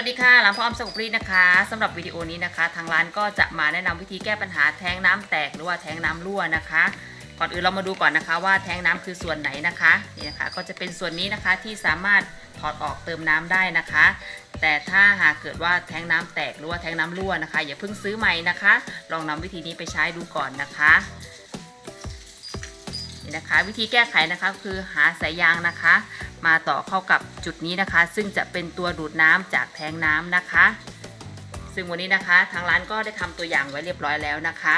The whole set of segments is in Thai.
วัสดีค่ะร้านพ่ออ้อมสกุปรีนะคะสำหรับวิดีโอนี้นะคะ ทางร้านก็จะมาแนะนำวิธีแก้ปัญหาแท้งน้ำแตกหรือว่าแท้งน้ำรั่วนะคะ ก่อนอื่นเรามาดูก่อนนะคะ ว่าแท้งน้ำคือส่วนไหนนะคะนี่นะคะ ก็จะเป็นส่วนนี้นะคะที่สามารถถอดออกเติมน้ำได้นะคะ แต่ถ้าหากเกิดว่าแท้งน้ำแตกหรือว่าแท้งน้ำรั่วนะคะ อย่าเพิ่งซื้อใหม่นะคะ ลองนำวิธีนี้ไปใช้ดูก่อนนะคะนี่นะคะ วิธีแก้ไขนะคะคือหาสายยางนะคะ มาต่อเข้ากับจุดนี้นะคะ ซึ่งจะเป็นตัวดูดน้ำจากแทงน้ำนะคะ ซึ่งวันนี้นะคะ ทางร้านก็ได้ทำตัวอย่างไว้เรียบร้อยแล้วนะคะ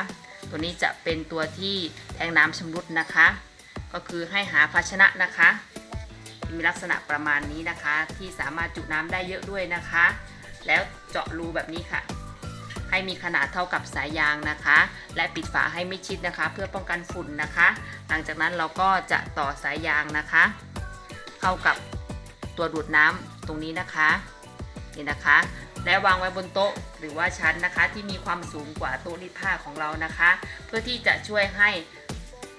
ตัวนี้จะเป็นตัวที่แทงน้ำชำรุดนะคะ ก็คือให้หาภาชนะนะคะ มีลักษณะประมาณนี้นะคะ ที่สามารถจุน้ำได้เยอะด้วยนะคะ แล้วเจาะรูแบบนี้ค่ะให้มีขนาดเท่ากับสายยางนะคะ และปิดฝาให้ไม่ชิดนะคะ เพื่อป้องกันฝุ่นนะคะ หลังจากนั้นเราก็จะต่อสายยางนะคะ เข้ากับตัวดูดน้ำตรงนี้นะคะนี่นะคะ และวางไว้บนโต๊ะหรือว่าชั้นนะคะที่มีความสูงกว่าโต๊ะรีดผ้าของเรานะคะ เพื่อที่จะช่วยให้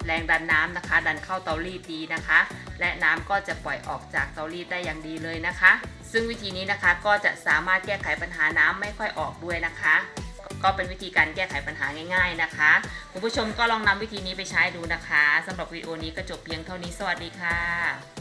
แรงดันน้ำนะคะ ดันเข้าเตารีดดีนะคะ และน้ำก็จะปล่อยออกจากเตารีดได้อย่างดีเลยนะคะ ซึ่งวิธีนี้นะคะก็จะสามารถแก้ไขปัญหาน้ำไม่ค่อยออกด้วยนะคะ ก็เป็นวิธีการแก้ไขปัญหาง่าย ๆนะคะคุณผู้ชมก็ลองนำวิธีนี้ไปใช้ดูนะคะสำหรับวิดีโอนี้ก็จบเพียงเท่านี้สวัสดีค่ะ